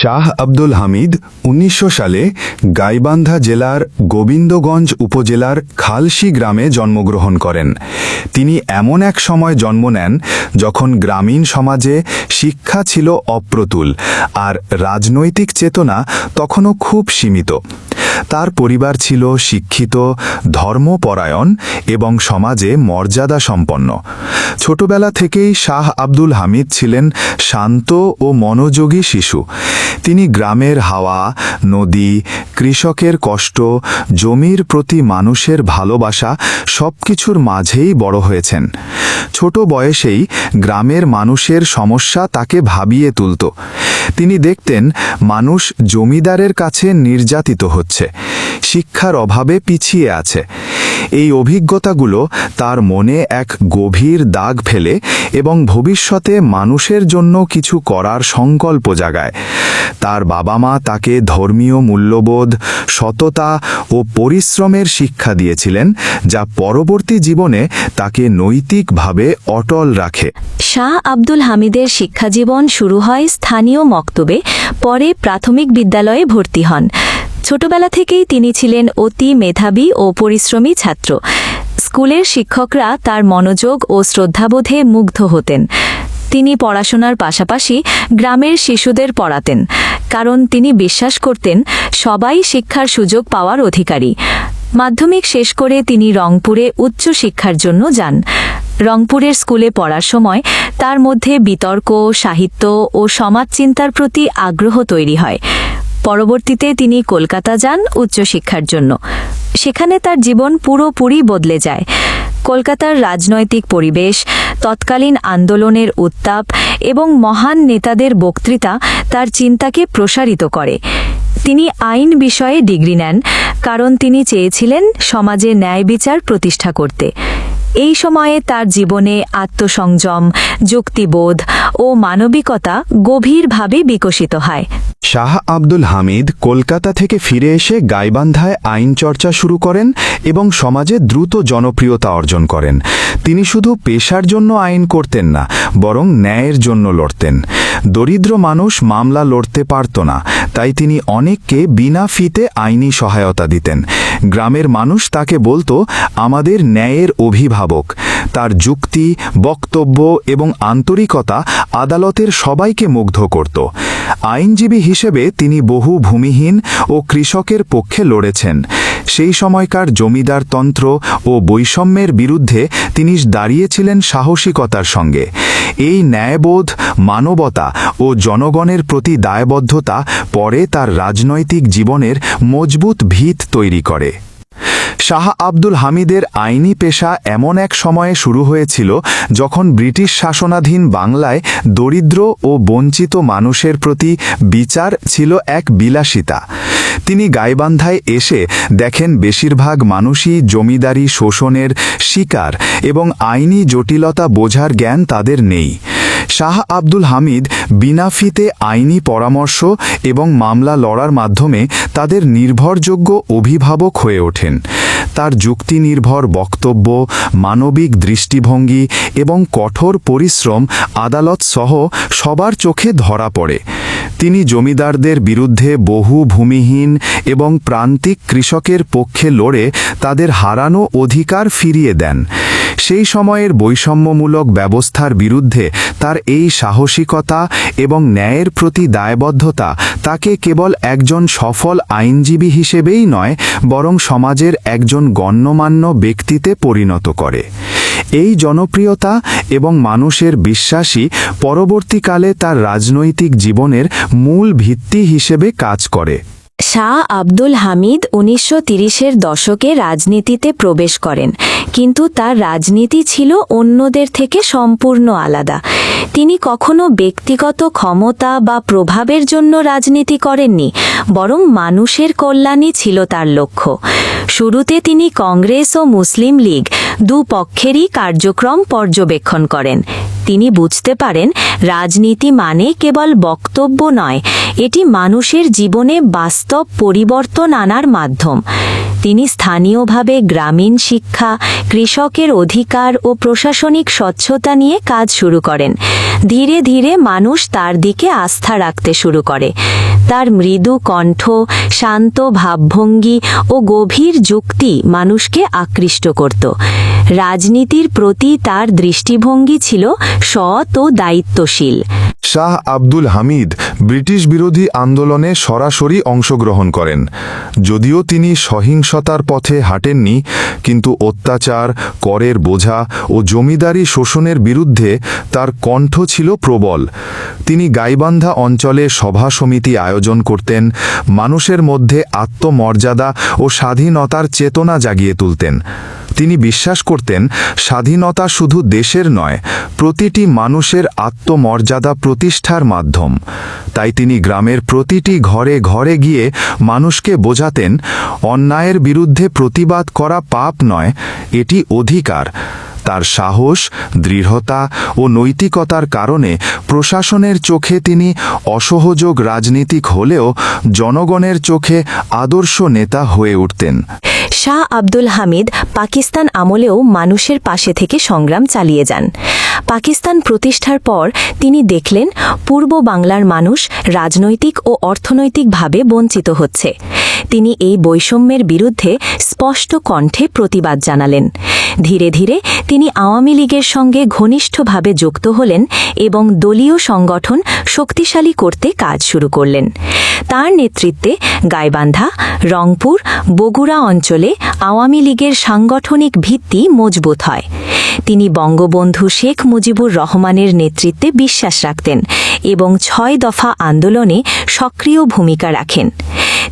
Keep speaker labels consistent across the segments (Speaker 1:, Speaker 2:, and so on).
Speaker 1: শাহ আব্দুল হামিদ উনিশশো সালে গাইবান্ধা জেলার গোবিন্দগঞ্জ উপজেলার খালসি গ্রামে জন্মগ্রহণ করেন। তিনি এমন এক সময় জন্ম নেন যখন গ্রামীণ সমাজে শিক্ষা ছিল অপ্রতুল আর রাজনৈতিক চেতনা তখনও খুব সীমিত। তার পরিবার ছিল শিক্ষিত, ধর্মপরায়ণ এবং সমাজে মর্যাদা সম্পন্ন ছোটবেলা থেকেই শাহ আব্দুল হামিদ ছিলেন শান্ত ও মনোযোগী শিশু। তিনি গ্রামের হাওয়া, নদী, কৃষকের কষ্ট, জমির প্রতি মানুষের ভালোবাসা সবকিছুর মাঝেই বড় হয়েছেন। ছোট বয়সেই গ্রামের মানুষের সমস্যা তাকে ভাবিয়ে তুলত। তিনি দেখতেন মানুষ জমিদারের কাছে নির্যাতিত হচ্ছে। শিক্ষার অভাবে পিছিয়ে আছে। এই অভিজ্ঞতাগুলো তার মনে এক গভীর দাগ ফেলে এবং ভবিষ্যতে মানুষের জন্য কিছু করার সংকল্প জাগায়। তার বাবা মা তাকে ধর্মীয় মূল্যবোধ, সততা ও পরিশ্রমের শিক্ষা দিয়েছিলেন, যা পরবর্তী জীবনে তাকে নৈতিকভাবে অটল রাখে।
Speaker 2: শাহ আব্দুল হামিদের শিক্ষাজীবন শুরু হয় স্থানীয় মক্তবে, পরে প্রাথমিক বিদ্যালয়ে ভর্তি হন। ছোটবেলা থেকেই তিনি ছিলেন অতি মেধাবী ও পরিশ্রমী ছাত্র। স্কুলের শিক্ষকরা তার মনোযোগ ও শ্রদ্ধাবোধে মুগ্ধ হতেন। তিনি পড়াশোনার পাশাপাশি গ্রামের শিশুদের পড়াতেন, কারণ তিনি বিশ্বাস করতেন সবাই শিক্ষার সুযোগ পাওয়ার অধিকারী। মাধ্যমিক শেষ করে তিনি রংপুরে উচ্চ শিক্ষার জন্য যান। রংপুরের স্কুলে পড়ার সময় তার মধ্যে বিতর্ক, সাহিত্য ও সমাজচিন্তার প্রতি আগ্রহ তৈরি হয়। পরবর্তীতে তিনি কলকাতা যান উচ্চশিক্ষার জন্য। সেখানে তার জীবন পুরোপুরি বদলে যায়। কলকাতার রাজনৈতিক পরিবেশ, তৎকালীন আন্দোলনের উত্তাপ এবং মহান নেতাদের বক্তৃতা তার চিন্তাকে প্রসারিত করে। তিনি আইন বিষয়ে ডিগ্রি নেন, কারণ তিনি চেয়েছিলেন সমাজে ন্যায় বিচার প্রতিষ্ঠা করতে। এই সময়ে তার জীবনে আত্মসংযম, যুক্তিবোধ ও মানবিকতা গভীরভাবে বিকশিত হয়।
Speaker 1: শাহ আব্দুল হামিদ কলকাতা থেকে ফিরে এসে গাইবান্ধায় আইন চর্চা শুরু করেন এবং সমাজে দ্রুত জনপ্রিয়তা অর্জন করেন। তিনি শুধু পেশার জন্য আইন করতেন না, বরং ন্যায়ের জন্য লড়তেন। দরিদ্র মানুষ মামলা লড়তে পারত না, তাই তিনি অনেককে বিনা ফিতে আইনি সহায়তা দিতেন। গ্রামের মানুষ তাকে বলতো, আমাদের ন্যায়ের অভিভাবক। তার যুক্তি, বক্তব্য এবং আন্তরিকতা আদালতের সবাইকে মুগ্ধ করত। আইনজীবী হিসেবে তিনি বহু ভূমিহীন ও কৃষকের পক্ষে লড়েছেন। সেই সময়কার জমিদারতন্ত্র ও বৈষম্যের বিরুদ্ধে তিনি দাঁড়িয়েছিলেন সাহসিকতার সঙ্গে। এই ন্যায়বোধ, মানবতা ও জনগণের প্রতি দায়বদ্ধতা পরে তার রাজনৈতিক জীবনের মজবুত ভিত তৈরি করে। শাহ আব্দুল হামিদের আইনি পেশা এমন এক সময়ে শুরু হয়েছিল যখন ব্রিটিশ শাসনাধীন বাংলায় দরিদ্র ও বঞ্চিত মানুষের প্রতি বিচার ছিল এক বিলাসিতা। তিনি গাইবান্ধায় এসে দেখেন বেশিরভাগ মানুষই জমিদারি শোষণের শিকার এবং আইনি জটিলতা বোঝার জ্ঞান তাদের নেই। শাহ আব্দুল হামিদ বিনাফিতে আইনি পরামর্শ এবং মামলা লড়ার মাধ্যমে তাদের নির্ভরযোগ্য অভিভাবক হয়ে ওঠেন। তার যুক্তি নির্ভর বক্তব্য, মানবিক দৃষ্টিভঙ্গি এবং কঠোর পরিশ্রম আদালত সহ সবার চোখে ধরা পড়ে। তিনি জমিদারদের বিরুদ্ধে বহু ভূমিহীন এবং প্রান্তিক কৃষকের পক্ষে লড়ে তাদের হারানো অধিকার ফিরিয়ে দেন। সেই সময়ের বৈষম্যমূলক ব্যবস্থার বিরুদ্ধে তার এই সাহসিকতা এবং ন্যায়ের প্রতি দায়বদ্ধতা তাকে কেবল একজন সফল আইনজীবী হিসেবেই নয়, বরং সমাজের একজন গণ্যমান্য ব্যক্তিতে পরিণত করে। এই জনপ্রিয়তা এবং মানুষের বিশ্বাসই পরবর্তীকালে তার রাজনৈতিক জীবনের মূল ভিত্তি হিসেবে কাজ করে।
Speaker 2: শাহ আব্দুল হামিদ উনিশশো তিরিশের দশকে রাজনীতিতে প্রবেশ করেন। কিন্তু তার রাজনীতি ছিল অন্যদের থেকে সম্পূর্ণ আলাদা। তিনি কখনো ব্যক্তিগত ক্ষমতা বা প্রভাবের জন্য রাজনীতি করেননি, বরং মানুষের কল্যাণই ছিল তার লক্ষ্য। শুরুতে তিনি কংগ্রেস ও মুসলিম লীগ দুপক্ষেরই কার্যক্রম পর্যবেক্ষণ করেন। তিনি বুঝতে পারেন, রাজনীতি মানে কেবল বক্তব্য নয়, এটি মানুষের জীবনে বাস্তব পরিবর্তন আনার মাধ্যম। তিনি স্থানীয়ভাবে গ্রামীণ শিক্ষা, কৃষকের অধিকার ও প্রশাসনিক স্বচ্ছতা নিয়ে কাজ শুরু করেন। ধীরে ধীরে মানুষ তার দিকে আস্থা রাখতে শুরু করে। তার মৃদু কণ্ঠ, শান্ত ভাবভঙ্গি ও গভীর যুক্তি মানুষকে আকৃষ্ট করত। রাজনীতির প্রতি তার দৃষ্টিভঙ্গি ছিল সৎ ও দায়িত্বশীল।
Speaker 1: শাহ আব্দুল হামিদ ব্রিটিশ বিরোধী আন্দোলনে সরাসরি অংশগ্রহণ করেন। যদিও তিনি সহিংসতার পথে হাঁটেননি, কিন্তু অত্যাচার, করের বোঝা ও জমিদারি শোষণের বিরুদ্ধে তার কণ্ঠ ছিল প্রবল। তিনি গাইবান্ধা অঞ্চলে সভা সমিতি আয়োজন করতেন, মানুষের মধ্যে আত্মমর্যাদা ও স্বাধীনতার চেতনা জাগিয়ে তুলতেন। তিনি বিশ্বাস করতেন, স্বাধীনতা শুধু দেশের নয়, প্রতিটি মানুষের আত্মমর্যাদা প্রতিষ্ঠার মাধ্যম। তাই তিনি গ্রামের প্রতিটি ঘরে ঘরে গিয়ে মানুষকে বোঝাতেন, অন্যায়ের বিরুদ্ধে প্রতিবাদ করা পাপ নয়, এটি অধিকার। তার সাহস, দৃঢ়তা ও নৈতিকতার কারণে প্রশাসনের চোখে তিনি অসহযোগ রাজনীতিক হলেও জনগণের চোখে আদর্শ নেতা হয়ে উঠতেন।
Speaker 2: শাহ আব্দুল হামিদ পাকিস্তান আমলেও মানুষের পাশে থেকে সংগ্রাম চালিয়ে যান। পাকিস্তান প্রতিষ্ঠার পর তিনি দেখলেন পূর্ব বাংলার মানুষ রাজনৈতিক ও অর্থনৈতিকভাবে বঞ্চিত হচ্ছে। তিনি এই বৈষম্যের বিরুদ্ধে স্পষ্ট কণ্ঠে প্রতিবাদ জানালেন। ধীরে ধীরে তিনি আওয়ামী লীগের সঙ্গে ঘনিষ্ঠভাবে যুক্ত হলেন এবং দলীয় সংগঠন শক্তিশালী করতে কাজ শুরু করলেন। তার নেতৃত্বে গাইবান্ধা, রংপুর, বগুড়া অঞ্চলে আওয়ামী লীগের সাংগঠনিক ভিত্তি মজবুত হয়। তিনি বঙ্গবন্ধু শেখ মুজিবুর রহমানের নেতৃত্বে বিশ্বাস রাখতেন এবং ছয় দফা আন্দোলনে সক্রিয় ভূমিকা রাখেন।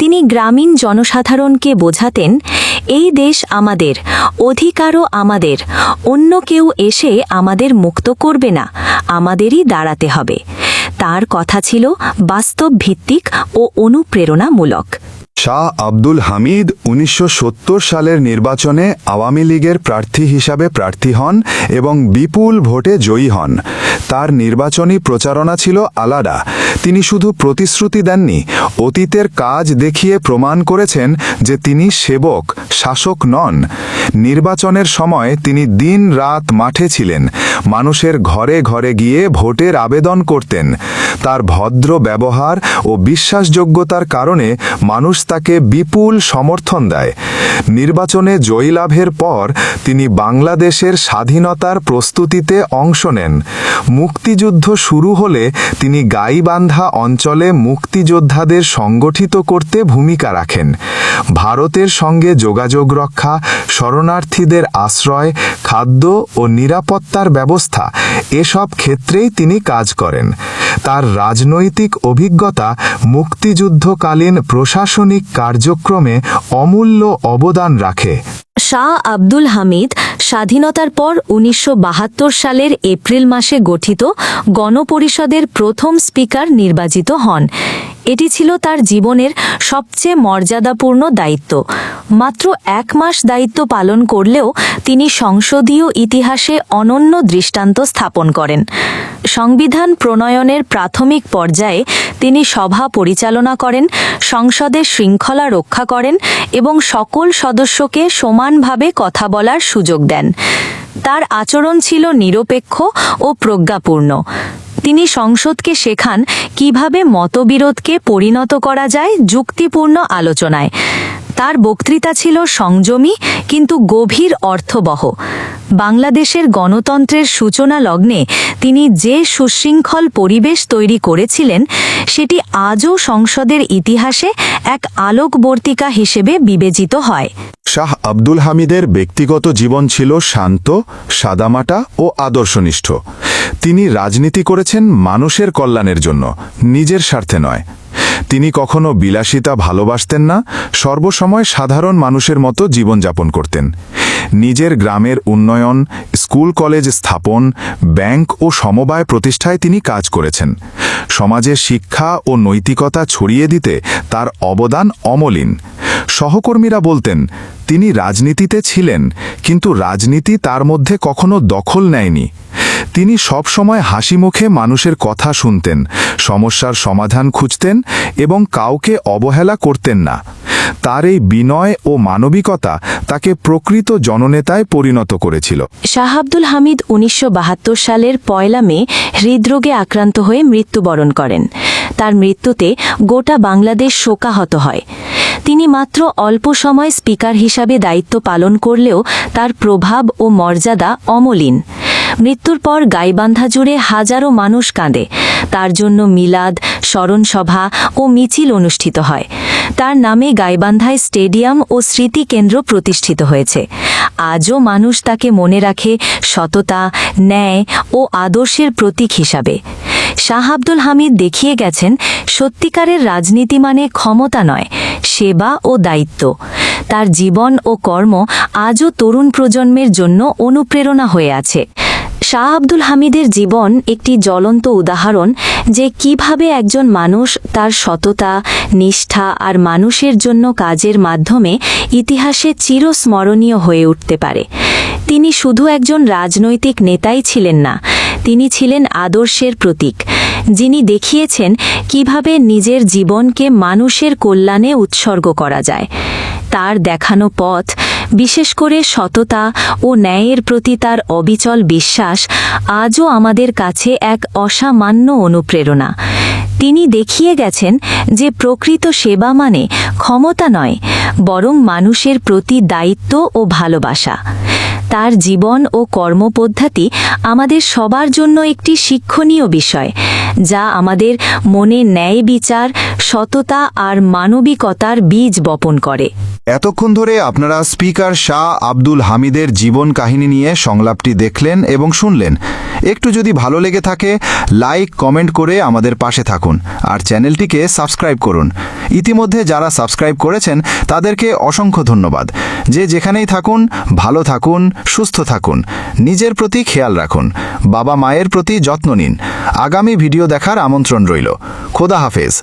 Speaker 2: তিনি গ্রামীণ জনসাধারণকে বোঝাতেন, এই দেশ আমাদের, অধিকারও আমাদের, অন্য কেউ এসে আমাদের মুক্ত করবে না, আমাদেরই দাঁড়াতে হবে। তার কথা ছিল বাস্তব ভিত্তিক ও অনুপ্রেরণামূলক।
Speaker 1: শাহ আব্দুল হামিদ উনিশশো সত্তর সালের নির্বাচনে আওয়ামী লীগের প্রার্থী হিসাবে প্রার্থী হন এবং বিপুল ভোটে জয়ী হন। তার নির্বাচনী প্রচারণা ছিল আলাদা। তিনি শুধু প্রতিশ্রুতি দেননি, অতীতের কাজ দেখিয়ে প্রমাণ করেছেন যে তিনি সেবক, শাসক নন। নির্বাচনের সময় তিনি দিন রাত মাঠে ছিলেন, মানুষের ঘরে ঘরে গিয়ে ভোটের আবেদন করতেন। তার ভদ্র ব্যবহার ও বিশ্বাসযোগ্যতার কারণে মানুষ তাকে বিপুল সমর্থন দেয়। নির্বাচনে জয়লাভের পর তিনি বাংলাদেশের স্বাধীনতার প্রস্তুতিতে অংশ নেন। মুক্তিযুদ্ধ শুরু হলে তিনি গাইবান্ধা অঞ্চলে মুক্তিযোদ্ধাদের সংগঠিত করতে ভূমিকা রাখেন। ভারতের সঙ্গে যোগাযোগ রক্ষা, শরণার্থীদের আশ্রয়, খাদ্য ও নিরাপত্তার ব্যবস্থা এসব ক্ষেত্রেই তিনি কাজ করেন। তার রাজনৈতিক অভিজ্ঞতা মুক্তিযুদ্ধকালীন প্রশাসনিক কার্যক্রমে অমূল্য অবদান রাখে।
Speaker 2: শাহ আব্দুল হামিদ স্বাধীনতার পর উনিশশো বাহাত্তর সালের এপ্রিল মাসে গঠিত গণপরিষদের প্রথম স্পিকার নির্বাচিত হন। এটি ছিল তার জীবনের সবচেয়ে মর্যাদাপূর্ণ দায়িত্ব। মাত্র এক মাস দায়িত্ব পালন করলেও তিনি সংসদীয় ইতিহাসে অনন্য দৃষ্টান্ত স্থাপন করেন। সংবিধান প্রণয়নের প্রাথমিক পর্যায়ে তিনি সভা পরিচালনা করেন, সংসদের শৃঙ্খলা রক্ষা করেন এবং সকল সদস্যকে সমানভাবে কথা বলার সুযোগ দেন। তার আচরণ ছিল নিরপেক্ষ ও প্রজ্ঞাপূর্ণ। তিনি সংসদকে শেখান কীভাবে মতবিরোধকে পরিণত করা যায় যুক্তিপূর্ণ আলোচনায়। তার বক্তৃতা ছিল সংযমী কিন্তু গভীর অর্থবহ। বাংলাদেশের গণতন্ত্রের সূচনা লগ্নে তিনি যে সুশৃঙ্খল পরিবেশ তৈরি করেছিলেন, সেটি আজও সংসদের ইতিহাসে এক আলোকবর্তিকা হিসেবে বিবেচিত হয়।
Speaker 1: শাহ আব্দুল হামিদের ব্যক্তিগত জীবন ছিল শান্ত, সাদামাটা ও আদর্শনিষ্ঠ। তিনি রাজনীতি করেছেন মানুষের কল্যাণের জন্য, নিজের স্বার্থে নয়। তিনি কখনো বিলাসিতা ভালোবাসতেন না, সর্বসময় সাধারণ মানুষের মতো জীবনযাপন করতেন। নিজের গ্রামের উন্নয়ন, স্কুল কলেজ স্থাপন, ব্যাংক ও সমবায় প্রতিষ্ঠায় তিনি কাজ করেছেন। সমাজে শিক্ষা ও নৈতিকতা ছড়িয়ে দিতে তার অবদান অমলিন। সহকর্মীরা বলতেন, তিনি রাজনীতিতে ছিলেন, কিন্তু রাজনীতি তার মধ্যে কখনো দখল নেয়নি। তিনি সব সময় হাসি মুখে মানুষের কথা শুনতেন, সমস্যার সমাধান খুঁজতেন এবং কাউকে অবহেলা করতেন না। তার এই বিনয় ও মানবিকতা তাকে প্রকৃত জননেতায় পরিণত করেছিল।
Speaker 2: শাহ হামিদ উনিশশো বাহাত্তর সালের পয়লা মে হৃদরোগে আক্রান্ত হয়ে মৃত্যুবরণ করেন। তার মৃত্যুতে গোটা বাংলাদেশ শোকাহত হয়। তিনি মাত্র অল্প সময় স্পিকার হিসাবে দায়িত্ব পালন করলেও তার প্রভাব ও মর্যাদা অমলিন। মৃত্যুর পর গাইবান্ধা জুড়ে হাজারো মানুষ কাঁদে। তার জন্য মিলাদ, স্মরণসভা ও মিছিল অনুষ্ঠিত হয়। তার নামে গাইবান্ধায় স্টেডিয়াম ও স্মৃতি কেন্দ্র প্রতিষ্ঠিত হয়েছে। আজও মানুষ তাকে মনে রাখে সততা, ন্যায় ও আদর্শের প্রতীক হিসাবে। শাহ আব্দুল হামিদ দেখিয়ে গেছেন, সত্যিকারের রাজনীতি মানে ক্ষমতা নয়, সেবা ও দায়িত্ব। তার জীবন ও কর্ম আজও তরুণ প্রজন্মের জন্য অনুপ্রেরণা হয়ে আছে। শাহ আব্দুল হামিদের জীবন একটি জ্বলন্ত উদাহরণ যে কীভাবে একজন মানুষ তার সততা, নিষ্ঠা আর মানুষের জন্য কাজের মাধ্যমে ইতিহাসে চিরস্মরণীয় হয়ে উঠতে পারে। তিনি শুধু একজন রাজনৈতিক নেতাই ছিলেন না, তিনি ছিলেন আদর্শের প্রতীক, যিনি দেখিয়েছেন কীভাবে নিজের জীবনকে মানুষের কল্যাণে উৎসর্গ করা যায়। তার দেখানো পথ বিশেষ করে সততা ও ন্যায়ের প্রতি তার অবিচল বিশ্বাস আজও আমাদের কাছে এক অসামান্য অনুপ্রেরণা। তিনি দেখিয়ে গেছেন যে প্রকৃত সেবা মানে ক্ষমতা নয়, বরং মানুষের প্রতি দায়িত্ব ও ভালোবাসা। তার জীবন ও কর্মপদ্ধতি আমাদের সবার জন্য একটি শিক্ষণীয় বিষয়, যা আমাদের মনে ন্যায় বিচার, সততা আর মানবিকতার বীজ বপন করে।
Speaker 1: এতক্ষণ ধরে আপনারা স্পিকার শাহ আব্দুল হামিদের জীবন কাহিনী নিয়ে সংলাপটি দেখলেন এবং শুনলেন। একটু যদি ভালো লেগে থাকে লাইক কমেন্ট করে আমাদের পাশে থাকুন আর চ্যানেলটিকে সাবস্ক্রাইব করুন। ইতিমধ্যে যারা সাবস্ক্রাইব করেছেন, তাদেরকে অসংখ্য ধন্যবাদ। যে যেখানেই থাকুন, ভালো থাকুন, সুস্থ থাকুন, নিজের প্রতি খেয়াল রাখুন, বাবা মায়ের প্রতি যত্ন নিন। আগামী ভিডিও দেখার আমন্ত্রণ রইল। খোদা হাফেজ।